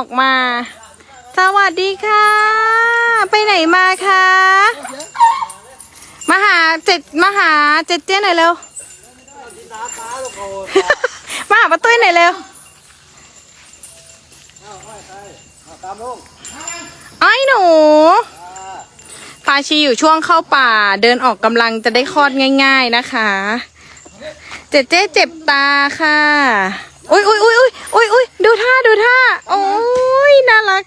อกมา สวัสดีค่ะ ไปไหนมาคะมาหาเจ็ดมาหาเจ็ดเจ๊หน่อยเร็วมาหาป้าตุ้ยหน่อยเร็วไอ้หนูพาชีอยู่ช่วงเข้าป่า เดินออกกำลังจะได้คลอดง่าย ๆนะคะ เจ๊เจ๊เจ็บตาค่ะ อุ้ยอุ้ยอุ้ยอุ้ยอุ้ยอุ้ยดูท่าดูท่าโอ้ยน่ารัก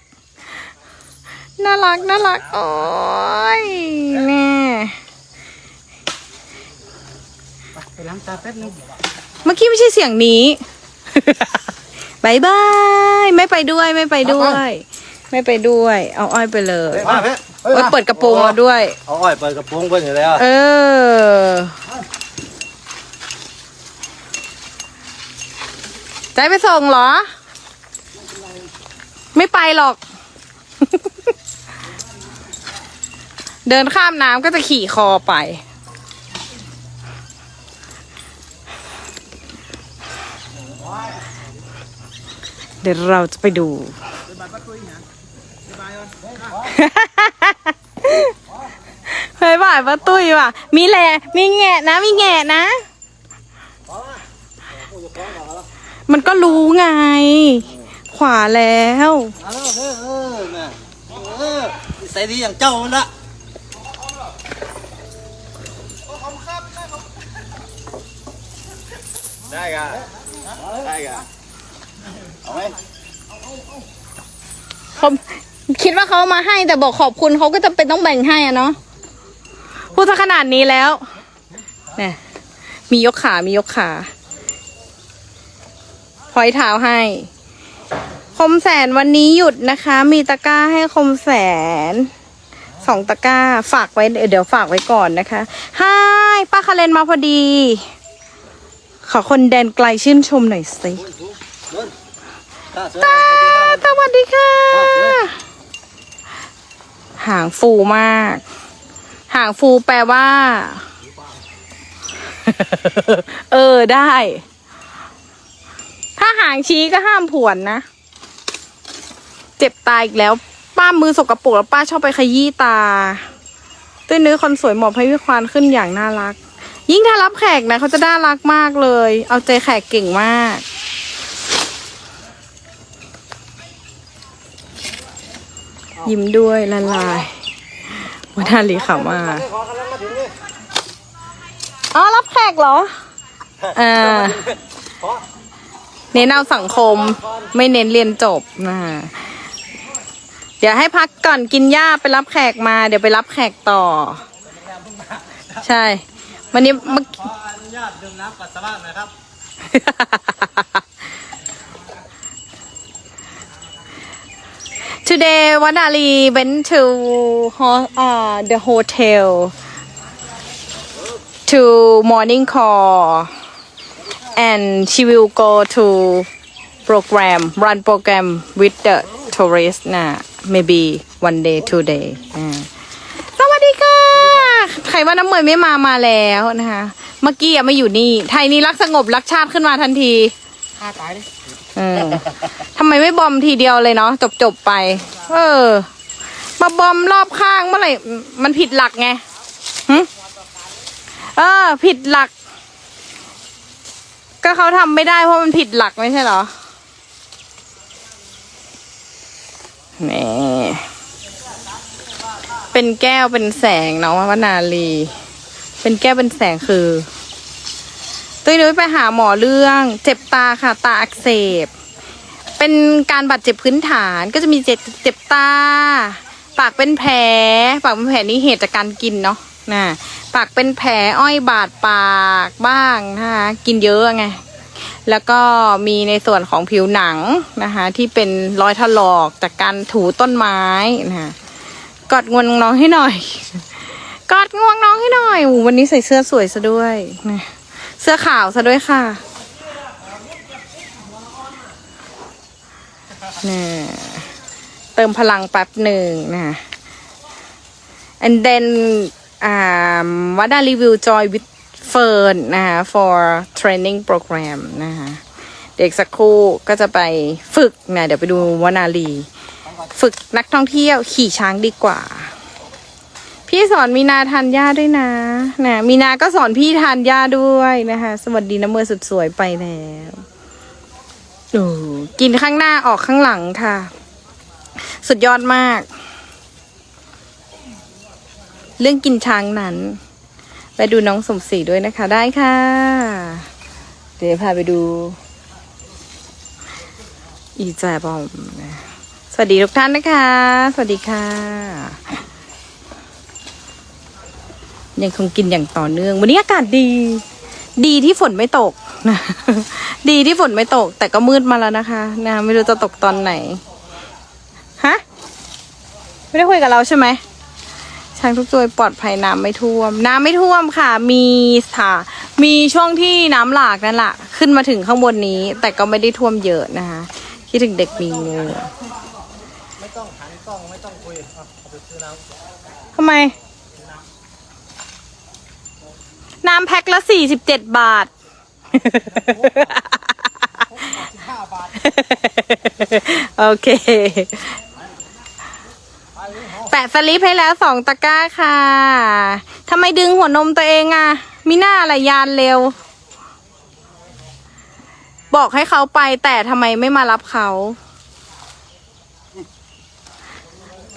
น่ารักน่ารักโอ้ยแน่ไปล้างตาแป๊บนึงเมื่อกี้ไม่ใช่เสียงนี้บายบายไม่ไปด้วยไม่ไปด้วย ไม่ไปด้วย เอาอ้อยไปเลยมาเพ่โอ้ยเปิดกระโปรงเราด้วย เอาอ้อยเปิดกระโปรงเพิ่นอยู่แล้ว เออ ใจไปส่งเหรอ ไม่ไปหรอก เดินข้ามน้ำก็จะขี่คอไปเดี๋ยวเราจะไปดู เฮ้ยบ่ายป้าตุ้ยว่ะ มีแหละมีแงะนะ มีแงะนะ มันก็รู้ไง ขวาแล้ว เอาเออเออแม่เออนิสัยดีอย่างเจ้ามันละได้กะได้กะเอาไหมเขาคิดว่าเขาเอามาให้แต่บอกขอบคุณเขาก็จะเป็นต้องแบ่งให้อะเนาะพูดซะขนาดนี้แล้วเนี่ยมียกขา มียกขา พอยเท้าให้ คมแสนวันนี้หยุดนะคะ มีตะกร้าให้คมแสนสองตะกร้าฝากไว้เดี๋ยวฝากไว้ก่อนนะคะฮายป้าคาเลนมาพอดี ขอคนแดนไกลชื่นชมหน่อยสิตาเสือตาสวัสดีค่ะ หางฟูมาก หางฟูแปลว่า เออได้ ถ้าหางชี้ก็ห้ามผวนนะ เจ็บตาอีกแล้ว ป้ามือสกปรกแล้วป้าชอบไปขยี้ตาตุ้ยนื้อคนสวยหมอบให้พี่ควานขึ้นอย่างน่ารัก ยิ่งถ้ารับแขกนะเขาจะน่ารักมากเลย เอาใจแขกเก่งมาก ยิ้มด้วยละลายวัฒนาลีขำมามาอ๋อรับแขกเหรออ่า เน้นเอาสังคม ไม่เน้นเรียนจบนะเดี๋ยวให้พักก่อนกินหญ้าไปรับแขกมา เดี๋ยวไปรับแขกต่อ ใช่ วันนี้เมื่อขออนุญาตดื่มน้ำปัสสาวะหน่อยครับ Today Vadali went to ho- uh, the hotel to morning call and she will go to program run program with the tourist นะ maybe one day two day อ่าสวัสดีค่ะ ใครว่าน้ำเมยไม่มามาแล้วนะคะ เมื่อกี้อะไม่อยู่นี่ ไทยนี่รักสงบรักชาติขึ้นมาทันทีฆ่าตายเลยเออทำไมไม่บอมทีเดียวเลยเนาะจบจบๆไป เออ มาบอมรอบข้างเมื่อไหร่มันผิดหลักไงหึเออ ผิดหลัก ก็เขาทำไม่ได้เพราะมันผิดหลักไม่ใช่เหรอนี่เป็นแก้วเป็นแสงเนาะวนาลี เป็นแก้วเป็นแสงคือตุ้ยนุ้ยไปหาหมอเรื่อง เจ็บตาค่ะ ตาอักเสบ เป็นการบาดเจ็บพื้นฐานก็จะมีเจ็บเจ็บตา ปากเป็นแผล ปากเป็นแผลนี่เหตุจากการกินเนาะ นะปากเป็นแผลอ้อยบาดปากบ้างนะคะกินเยอะไงแล้วก็มีในส่วนของผิวหนังนะคะที่เป็นรอยถลอกจากการถูต้นไม้นะคะกอดงวงน้องให้หน่อย กอดงวงน้องให้หน่อยอู้วันนี้ใส่เสื้อสวยซะด้วยนะเสื้อขาวซะด้วยค่ะนี่เติมพลังแป๊บหนึ่งนะ and then วัดารีวิว joy with fern นนะคะ for training program นะคะเด็กสักครู่ก็จะไปฝึกนะเดี๋ยวไปดูวนาลี ฝึกนักท่องเที่ยวขี่ช้างดีกว่า พี่สอนมีนาทานหญ้าด้วยนะนะมีนาก็สอนพี่ทานหญ้าด้วยนะคะ สวัสดีนะเมื่อสุดสวยไปแล้วกินข้างหน้าออกข้างหลังค่ะ สุดยอดมาก เรื่องกินช้างนั้น ไปดูน้องสมศรีด้วยนะคะ ได้ค่ะ เดี๋ยวพาไปดู อีแจบอมสวัสดีทุกท่านนะคะ สวัสดีค่ะ ยังคงกินอย่างต่อเนื่อง วันนี้อากาศดี ดีที่ฝนไม่ตกนะดีที่ฝนไม่ตก แต่ก็มืดมาแล้วนะคะนะไม่รู้จะตกตอนไหนฮะไม่ได้คุยกับเราใช่ไหม ช้างทุกตัวปลอดภัยน้ำไม่ท่วม น้ำไม่ท่วมค่ะ มีค่ะ มีช่วงที่น้ำหลากนั่นแหละขึ้นมาถึงข้างบนนี้ แต่ก็ไม่ได้ท่วมเยอะนะคะคิดถึงเด็กมีงูไม่ต้องหันกล้องไม่ต้องคุยเอาเอาไปซื้อน้ำทำไม น้ำแพ็คละสี่สิบเจ็ดบาทห้าบาทโอเค แปะสลิปให้แล้วสองตะกร้าค่ะทำไมดึงหัวนมตัวเองอะมิน่าอะไรยานเร็ว บอกให้เขาไปแต่ทำไมไม่มารับเขา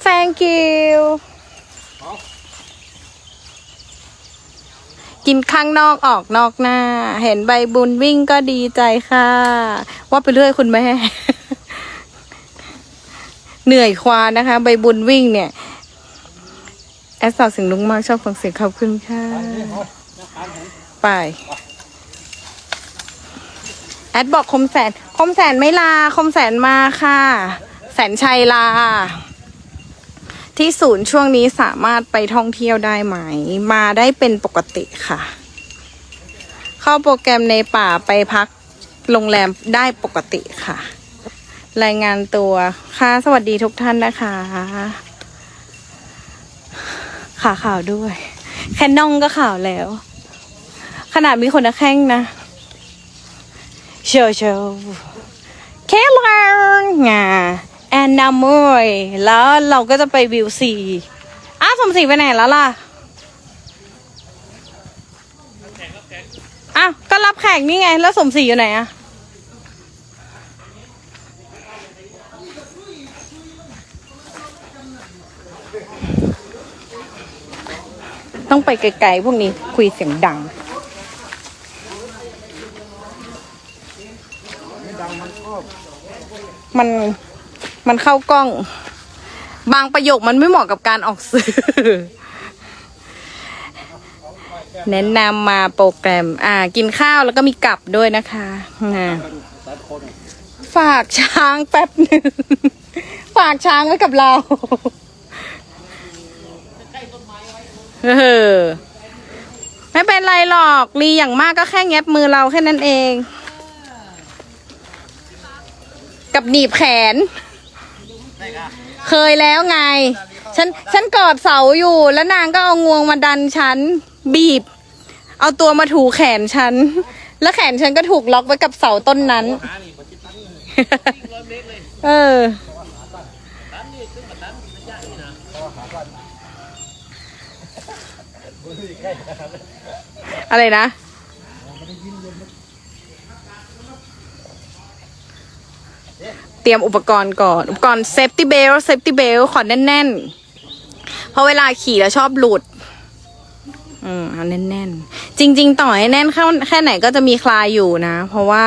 thank you กินข้างนอกออกนอกหน้า เห็นใบบุญวิ่งก็ดีใจค่ะ ว่าไปเรื่อยคุณแม่ เหนื่อยควานนะคะ ใบบุญวิ่งเนี่ย อดสาวเสียงลุงมากชอบฟังเสียงขอบคุณค่ะ ไป แอดบอกคมแสน คมแสนไม่ลา คมแสนมาค่ะ แสนชัยลา ที่ศูนย์ช่วงนี้สามารถไปท่องเที่ยวได้ไหม มาได้เป็นปกติค่ะ เข้าโปรแกรมในป่าไปพักโรงแรมได้ปกติค่ะ รายงานตัวค่ะ สวัสดีทุกท่านนะคะ ขาขาวด้วย แค่น่องก็ขาวแล้ว ขนาดมีคนนักแข้งนะโชว์โชว์เคลังงาแอนนามอยแล้วเราก็จะไปวิวซีอ้าสมศรีไปไหนแล้วล่ะอ้าวก็รับแขกนี่ไง แล้วสมศรีอยู่ไหนอะ ต้องไปไกลๆพวกนี้คุยเสียงดังมันมันเข้ากล้อง บางประโยคมันไม่เหมาะกับการออกสื่อ แนะนำมาโปรแกรม อ่า กินข้าวแล้วก็มีกลับด้วยนะคะอ่าสายคนฝากช้างแป๊บหนึ่ง ฝากช้างไว้กับเรา เออไม่เป็นไรหรอกรีอย่างมากก็แค่แงบมือเราแค่นั้นเอง กับหนีบแขน เคยแล้วไง ฉันฉันกอดเสาอยู่แล้วนางก็เอางวงมาดันฉัน บีบ เอาตัวมาถูแขนฉัน แล้วแขนฉันก็ถูกล็อกไว้กับเสาต้นนั้น เออ อะไรนะ เตรียมอุปกรณ์ก่อน อุปกรณ์เซฟตี้เบลเซฟตี้เบลขอแน่นๆ เพราะเวลาขี่แล้วชอบหลุด อืมเอาแน่นๆ จริง ๆ ต่อให้แน่นแค่แค่ไหนก็จะมีคลายอยู่นะ เพราะว่า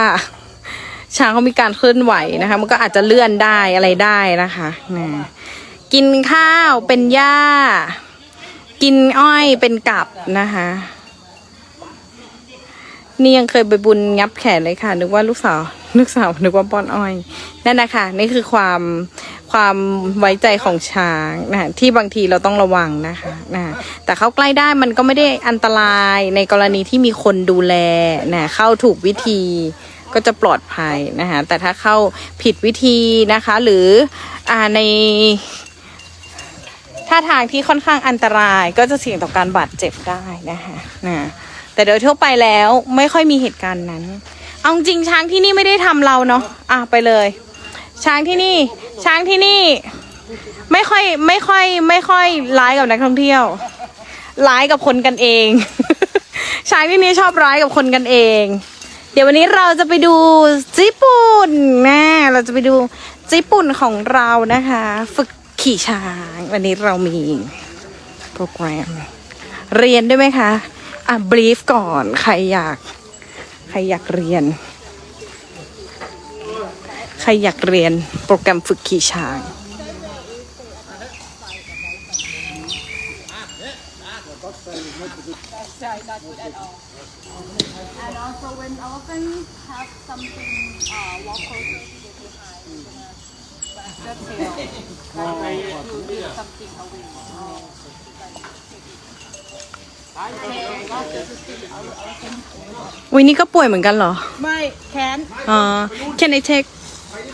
ช้างเขามีการเคลื่อนไหวนะคะ มันก็อาจจะเลื่อนได้อะไรได้นะคะนะกินข้าวเป็นหญ้า กินอ้อยเป็นกับนะคะ นี่ยังเคยไปบุญงับแขนเลยค่ะ นึกว่าลูกสาวลูกสาวนึกว่าป้อนอ้อย นั่นนะคะนี่คือความความไว้ใจของช้างนะที่บางทีเราต้องระวังนะคะนะแต่เข้าใกล้ได้มันก็ไม่ได้อันตรายในกรณีที่มีคนดูแลนะเข้าถูกวิธีก็จะปลอดภัยนะคะแต่ถ้าเข้าผิดวิธีนะคะ หรืออ่าใน ท่าทางที่ค่อนข้างอันตรายก็จะเสี่ยงต่อการบาดเจ็บได้นะคะนะแต่โดยทั่วไปแล้วไม่ค่อยมีเหตุการณ์นั้น เอาจริงช้างที่นี่ไม่ได้ทำเราเนาะอะไปเลย ช้างที่นี่ ช้างที่นี่ไม่ค่อยไม่ค่อย ไม่ค่อยร้ายกับนักท่องเที่ยว ร้ายกับคนกันเอง ช้างที่นี่ชอบร้ายกับคนกันเอง เดี๋ยววันนี้เราจะไปดูญี่ปุ่นนะเราจะไปดูญี่ปุ่นของเรานะคะ ฝึกขี่ช้าง วันนี้เรามีโปรแกรม เรียนด้วยไหมคะ อะบรีฟก่อนใครอยาก ใครอยากเรียน ใครอยากเรียนโปรแกรมฝึกขี่ช้าง And also when elephants have something uh, walk closer to the behind, you're gonna the tail, like you do something away. Oh, like take it. And also to see the elephant วินี่ก็ป่วยเหมือนกันเหรอ ไม่ แขนอ๋อ can I take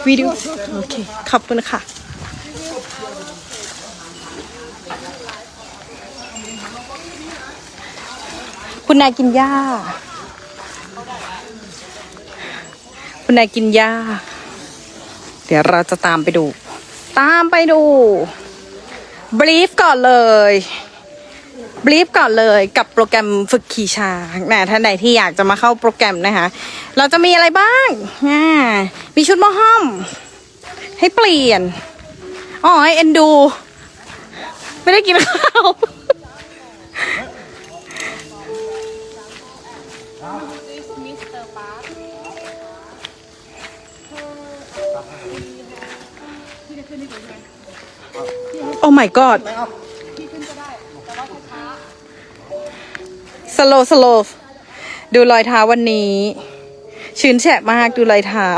video โอเค ขอบคุณค่ะคุณนายกินหญ้า คุณนายกินหญ้า เดี๋ยวเราจะตามไปดู ตามไปดูบรีฟก่อนเลยบรีฟก่อนเลยกับโปรแกรมฝึกขี่ช้างนะท่านใดที่อยากจะมาเข้าโปรแกรมนะคะเราจะมีอะไรบ้างอ่มีชุดมอห้อม ให้เปลี่ยนอ๋อเอ็นดู ไม่ได้กินข้าว โอ้ my god ที่ขึ้นก็ได้แต่ว่าช้าสโลสโลดูรอยเท้าวันนี้ ชื้นแฉะมากดูรอยเท้า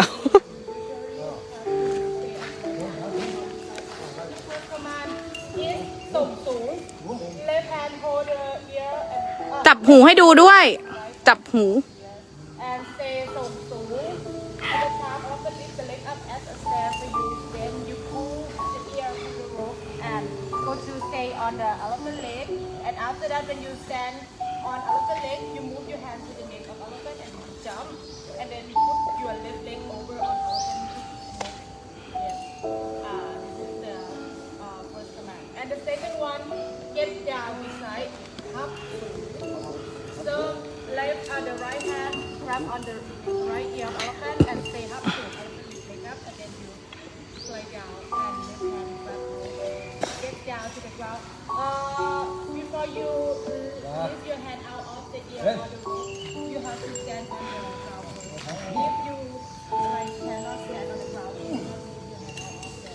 จับหูให้ดูด้วย จับหู stay on the elephant leg and after that when you stand on elephant leg you move your hand to the neck of elephant and you jump and then you put your left leg over on elephant neck yes. Uh, this is the uh, first command. And the second one get down beside up so left on the right hand, grab on the right ear of elephant and stay up take up and then you slide down and left hand. Get down to the ground. Uh, before you lift your hand out of the ear or the rope, you have to stand on the ground. If you like cannot stand on the ground, you have to lift your hand out of the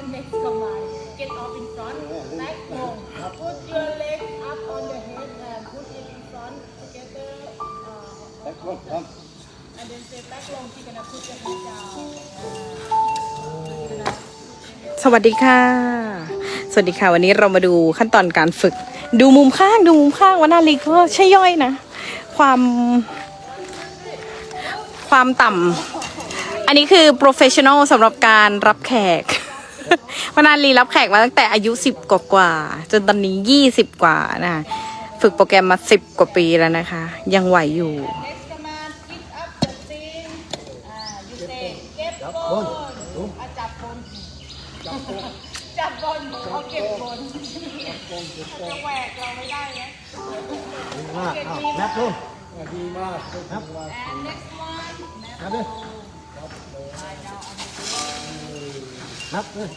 And next command, get off in front, back home. Put your leg up on the head and put it in front together. Uh, and then say back long, you're gonna put your head down. สวัสดีค่ะ สวัสดีค่ะ วันนี้เรามาดูขั้นตอนการฝึก ดูมุมข้างดูมุมข้างวันนาลีก็ใช่ย่อยนะ ความ ความต่ำอันนี้คือ professional สำหรับการรับแขก วนนาลีรับแขกมาตั้งแต่อายุสิบกว่า จนตอนนี้ยี่สิบกว่านะฝึกโปรแกรมมาสิบกว่าปีแล้วนะคะ ยังไหวอยู่ Next command, pick up the thing. Uh, you say, get bone. อะจับบนจับบนเอาเก็บบนจะแหวกเราไม่ได้นะดีมากอ้าวนับลงดีมากนับ And next one, นับเลยนับเลย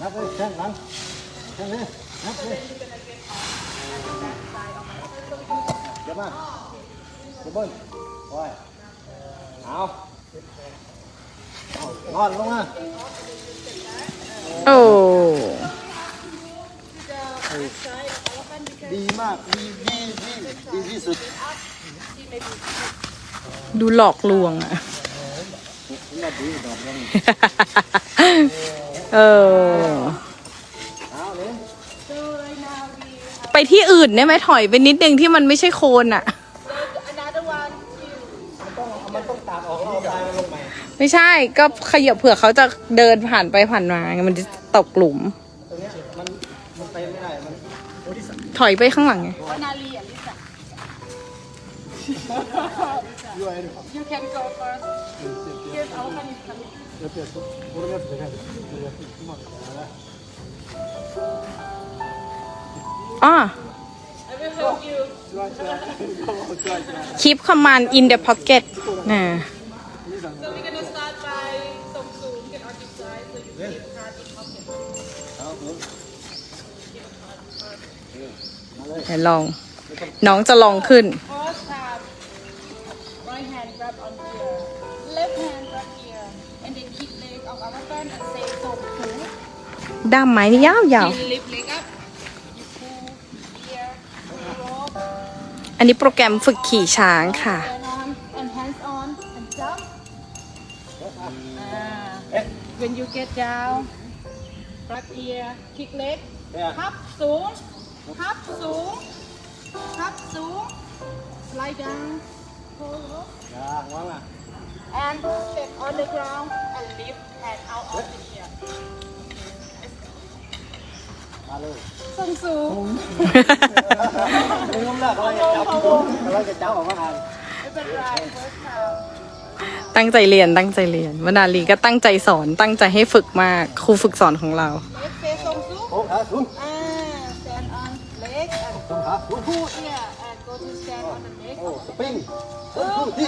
นับเลยแข้งหลังแข้งเลยนับเลยเดี๋ยวมาเดี๋ยวเบิ้ลโอ้ยเอา เอานอนลงมาโอ้ดีมากดีดีดีดีที่สุด ดูหลอกลวงอะน่าดีดอกยังเออเอาเลย so right now we ไปที่อื่นได้ไหมถอยไปนิดนึงที่มันไม่ใช่โคลนอะ another one you ต้องมันต้องตัดออกแล้วเอาปลายมันลงใหม่ ไม่ใช่ก็ขยับเผื่อเขาจะเดินผ่านไปผ่านมามันจะตกหลุมถอยไปข้างหลังไงอคลิบ You can go first. เดี๋ยวปลี่ยนตัอ้เก็จน in the pocket นะ ดี๋ยวลอง น้องจะลองขึ้น First have right hand grab on here, left hand grab here, and then kick leg of elephant and say so cool. ด้ามไม้นี่ยาว Chin lift leg up. You pull here, rope, ๆอันนี้โปรแกรมฝึกขี่ช้างค่ะ turn on, and hands on, and jump. Ah. When you get down, grab here, kick leg, Yeah. พับสูง พับสูงไล่ down ยาว่างอะ and step on the ground and lift hand out of the air มาเลสูงสูงม่ลิกอะไรจะจับอะไรจะจับออกมาตั้งใจเรียนตั้งใจเรียนวนาลีก็ตั้งใจสอนตั้งใจให้ฝึกมากครูฝึกสอนของเรา Let's say สูงสูง leg and Xuống thả xuống. pull here and go to stand on the leg Ồ, of the spin. Oh, Xuống đi.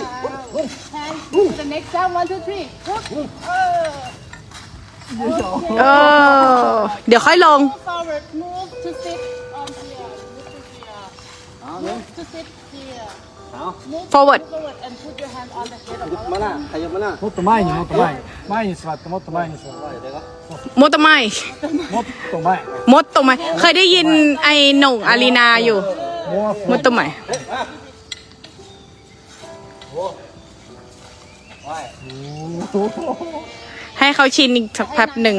Xuống. Hand to the next down, one, two, three. Hook. Uh, เออ เดี๋ยวค่อยลง move forward, move to sit on here. Move to here. Đó, đúng. Move to sit here. Đó. Move Forward. move forward and put your hand on the head of Giúp mà elephant. nè, thầy giúp mà nè. もっと前にもっと前に前に座ってもっと前に座って Rồi, để có. มดตไมมดตรงไหนมดตไมเคยได้ยินไอ้หน่งอารีนาอยู่ มัวมดตไมให้เขาชินอีกสักพับหนึ่ง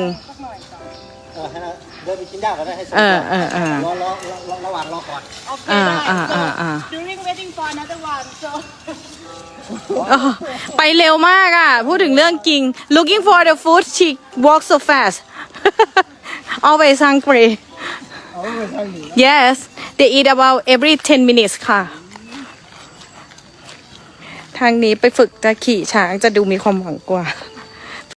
เออให้เดิไปกินยาก็ได้ใออเออรอรอรอะหว่างรอก่อน Okay, uh, right. uh, during waiting for another one, so ไปเร็วมากอะ พูดถึงเรื่องกิง looking for the food she walks so fast always hungry yes they eat about every 10 minutes ค่ะ ทางนี้ไปฝึกจะขี่ช้างจะดูมีความหวังกว่า